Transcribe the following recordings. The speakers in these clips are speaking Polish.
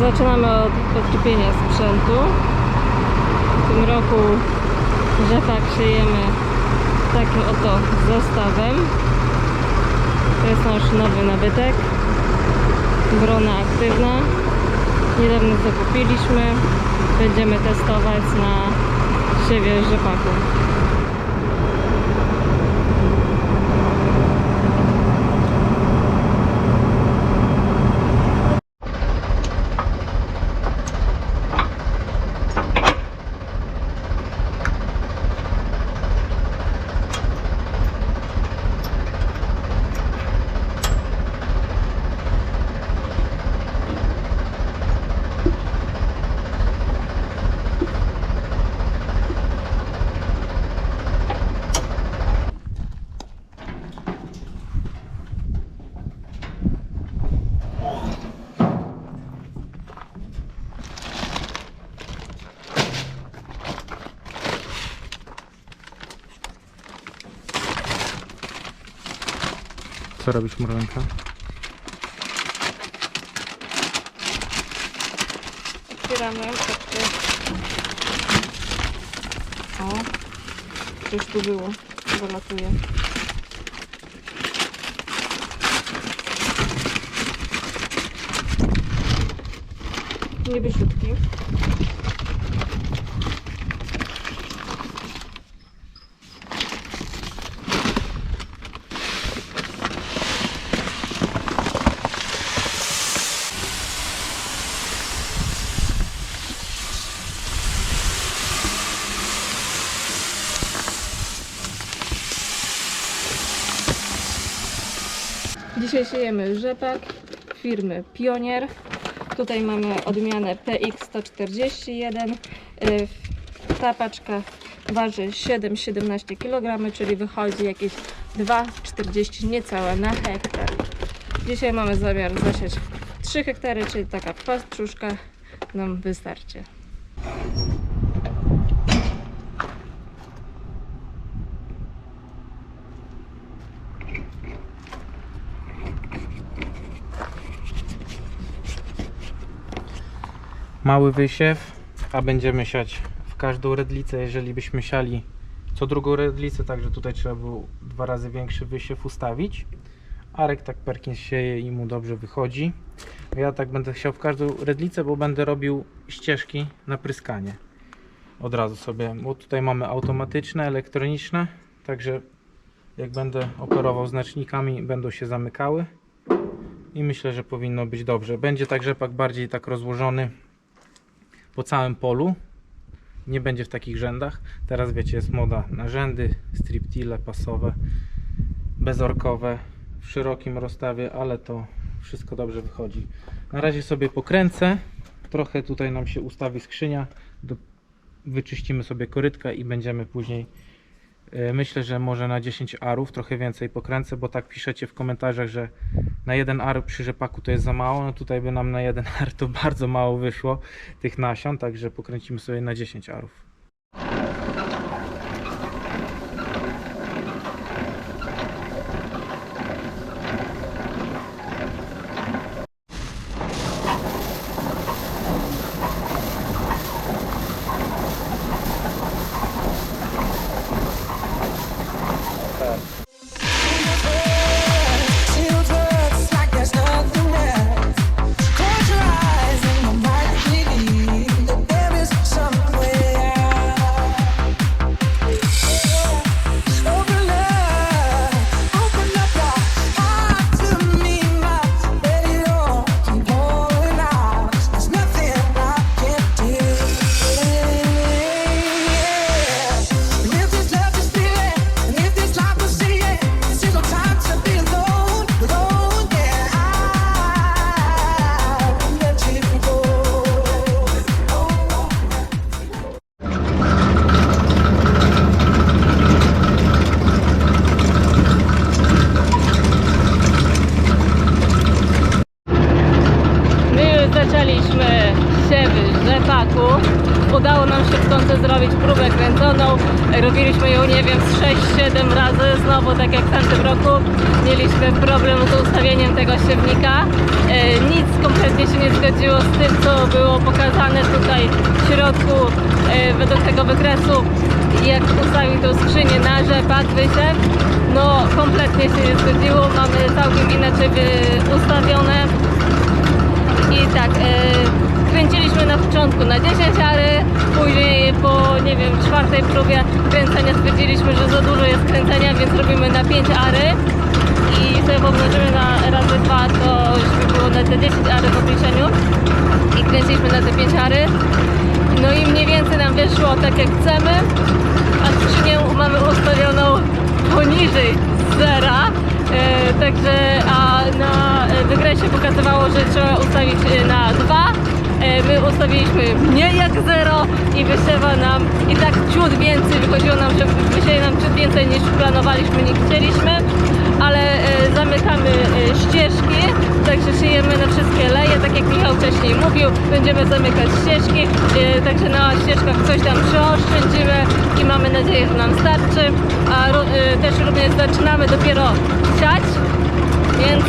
Zaczynamy od odczepienia sprzętu. W tym roku rzepak siejemy takim oto zestawem. To jest nasz nowy nabytek. Brona aktywna. Niedawno zakupiliśmy. Będziemy testować na siewie rzepaku. Co robisz, Marlenka? Otwieramy, patrzcie. O, coś tu było, wylatuje. Niebysiutki. Dzisiaj siejemy rzepak firmy Pionier. Tutaj mamy odmianę PX141. Y, Ta paczka waży 7-17 kg, czyli wychodzi jakieś 2,40 niecałe na hektar. Dzisiaj mamy zamiar zasiać 3 hektary, czyli taka pastczuszka nam wystarczy. Mały wysiew, a będziemy siać w każdą redlicę, jeżeli byśmy siali co drugą redlicę, także tutaj trzeba było dwa razy większy wysiew ustawić. Arek tak Perkins sieje i mu dobrze wychodzi. Ja tak będę chciał w każdą redlicę, bo będę robił ścieżki na pryskanie. Od razu sobie, bo tutaj mamy automatyczne, elektroniczne, także jak będę operował znacznikami, będą się zamykały i myślę, że powinno być dobrze. Będzie tak rzepak bardziej tak rozłożony po całym polu. Nie będzie w takich rzędach. Teraz wiecie, jest moda na rzędy, striptile pasowe, bezorkowe, w szerokim rozstawie, ale to wszystko dobrze wychodzi. Na razie sobie pokręcę. Trochę tutaj nam się ustawi skrzynia. Wyczyścimy sobie korytka i będziemy później Myślę, że może na 10 arów trochę więcej pokręcę, bo tak piszecie w komentarzach, że na jeden ar przy rzepaku to jest za mało. No tutaj by nam na jeden ar to bardzo mało wyszło tych nasion, także pokręcimy sobie na 10 arów. Robiliśmy ją, nie wiem, z 6-7 razy, znowu tak jak w tamtym roku. Mieliśmy problem z ustawieniem tego siewnika. E, Nic kompletnie się nie zgodziło z tym, co było pokazane tutaj w środku e, według tego wykresu. Jak ustawił tą skrzynię na rzepak, wysiew, no kompletnie się nie zgodziło. Mamy całkiem inaczej wy- ustawione. I tak, e, kręciliśmy na początku na 10 ary, później nie wiem, czwartej próbie kręcenia stwierdziliśmy, że za dużo jest kręcenia, więc robimy na 5 ary i sobie pomnożymy na razy 2, to już by było na te 10 ary w obliczeniu i kręciliśmy na te 5 ary. No i mniej więcej nam wyszło tak jak chcemy, a skrzynię mamy ustawioną poniżej zera. E, także a na e, wykresie pokazywało, że trzeba ustawić e, na 2. E, my ustawiliśmy mniej jak 0 i wysiewa nam i tak ciut więcej, wychodziło nam, że wysieje nam ciut więcej niż planowaliśmy, nie chcieliśmy, ale e, zamykamy e, ścieżki, także szyjemy na wszystkie leje, tak jak Michał wcześniej mówił, będziemy zamykać ścieżki, także na ścieżkach coś tam przeoszczędzimy i mamy nadzieję, że nam starczy, a też również zaczynamy dopiero siać, więc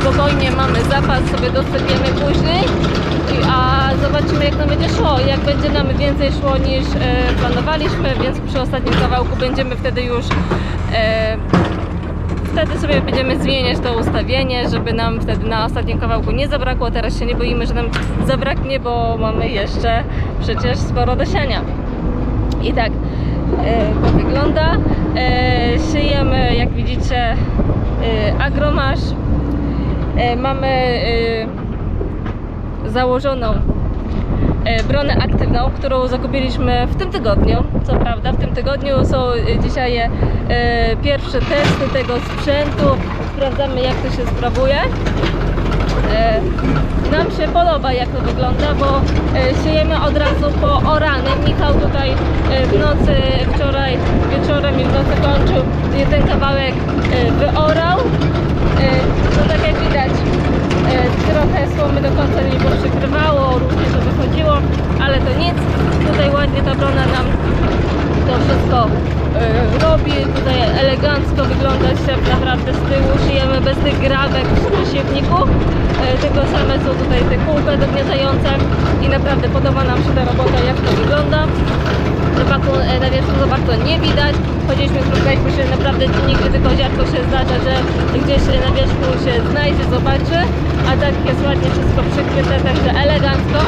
spokojnie mamy zapas, sobie dosypiemy później, I- zobaczymy jak nam będzie szło. Jak będzie nam więcej szło niż e, planowaliśmy, więc przy ostatnim kawałku będziemy wtedy już e, wtedy sobie będziemy zmieniać to ustawienie, żeby nam wtedy na ostatnim kawałku nie zabrakło. Teraz się nie boimy, że nam zabraknie, bo mamy jeszcze przecież sporo do siania. I tak e, to wygląda. E, szyjemy, jak widzicie, e, agromasz. E, mamy e, założoną bronę aktywną, którą zakupiliśmy w tym tygodniu. Co prawda, w tym tygodniu są e, dzisiaj e, pierwsze testy tego sprzętu. Sprawdzamy, jak to się sprawuje. E, nam się podoba jak to wygląda, bo e, siejemy od razu po oranym. Michał tutaj e, w nocy, wczoraj wieczorem i w nocy kończył ten kawałek e, wyorał. E, no tak jak widać e, trochę słomy do końca nie było przykrywało, różnie to wychodziło, ale to nic. Tutaj ładnie ta brona nam to wszystko e, robi. Tutaj elegancko wygląda się naprawdę z tyłu. Szyjemy bez tych grabek przy siewniku. E, Tylko same są tutaj te kółka dogniatające i naprawdę podoba nam się ta robota, jak to wygląda. Rzepaku e, na wierzchu za bardzo nie widać. Chodziliśmy, spotkaliśmy się naprawdę nigdy, tylko rzadko się zdarza, że gdzieś na wierzchu się znajdzie, zobaczy, a tak jest ładnie wszystko przykryte, także elegancko.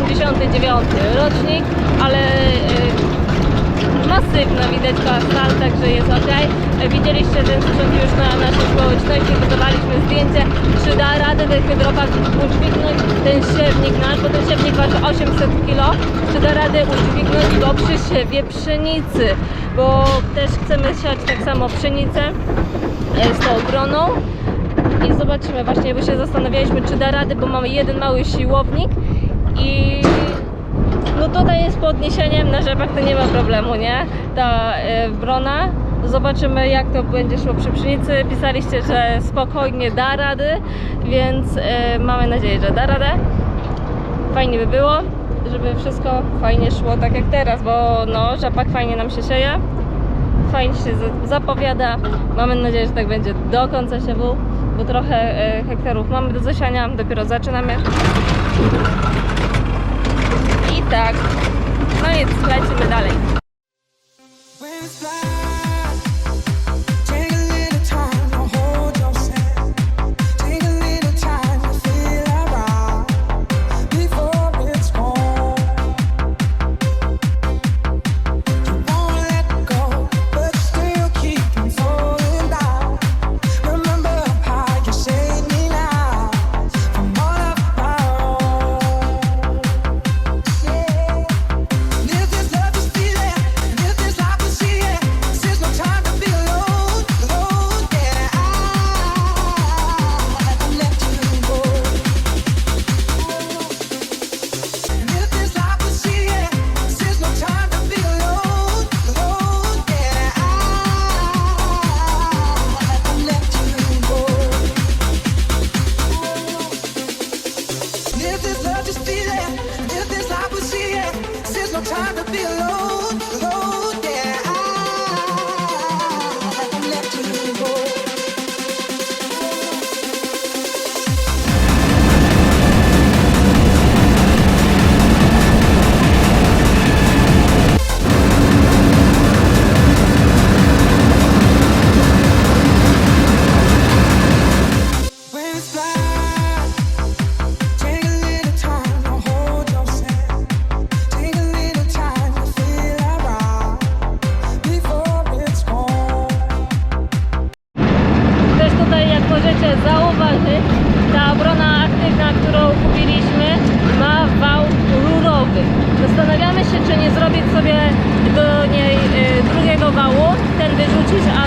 89 rocznik, ale y, masywna widać stal, także jest ok. Widzieliście ten sprzęt już na naszej społeczności, wydawaliśmy zdjęcie, czy da radę ten hydropak udźwignąć, ten siewnik nasz, bo ten siewnik waży 800 kg, czy da radę udźwignąć go przy siewie pszenicy, bo też chcemy siać tak samo pszenicę e, z tą broną. I zobaczymy właśnie, bo się zastanawialiśmy, czy da radę, bo mamy jeden mały siłownik i no tutaj z podniesieniem na rzepach to nie ma problemu, nie? Ta brona Zobaczymy jak to będzie szło przy pszenicy. Pisaliście, że spokojnie da rady, więc e, mamy nadzieję, że da radę. Fajnie by było, żeby wszystko fajnie szło tak jak teraz, bo no, rzepak fajnie nam się sieje. Fajnie się za- zapowiada. Mamy nadzieję, że tak będzie do końca siewu, bo trochę e, hektarów mamy do zasiania, dopiero zaczynamy. I tak. No i lecimy dalej.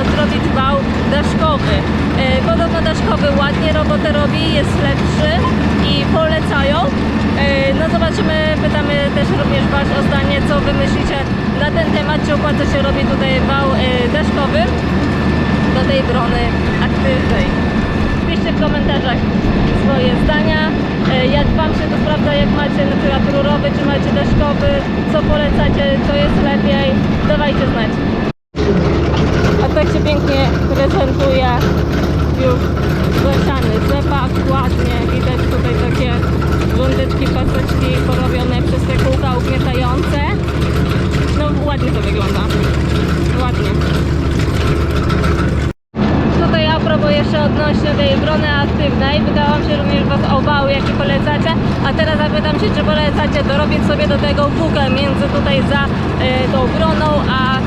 Wyrzucić, a zrobić wał daszkowy. E, Podobno daszkowy ładnie robotę robi, jest lepszy i polecają. E, No zobaczymy, pytamy też również Was o zdanie, co Wy myślicie na ten temat, czy opłaca się robić tutaj wał e, daszkowy do tej brony aktywnej. Piszcie w komentarzach swoje zdania, jak Wam się to sprawdza, jak macie na przykład rurowy, czy macie deszkowy, co polecacie, co jest lepiej, dawajcie znać. Pięknie prezentuje już zasiany rzepak, ładnie, widać tutaj takie rządeczki, paseczki porobione przez te kółka ugniatające. No ładnie to wygląda, ładnie. Tutaj a propos jeszcze odnośnie tej brony aktywnej, pytałam się również Was o wał, jaki polecacie, a teraz zapytam się, czy polecacie dorobić sobie do tego wugę między tutaj za e, tą broną, a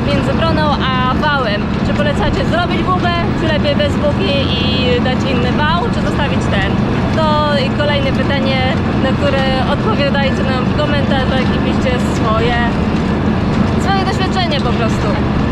między broną a wałem. Czy polecacie zrobić wugę, czy lepiej bez wugi i dać inny wał, czy zostawić ten? To kolejne pytanie, na które odpowiadajcie nam w komentarzach i piszcie swoje, swoje doświadczenie po prostu.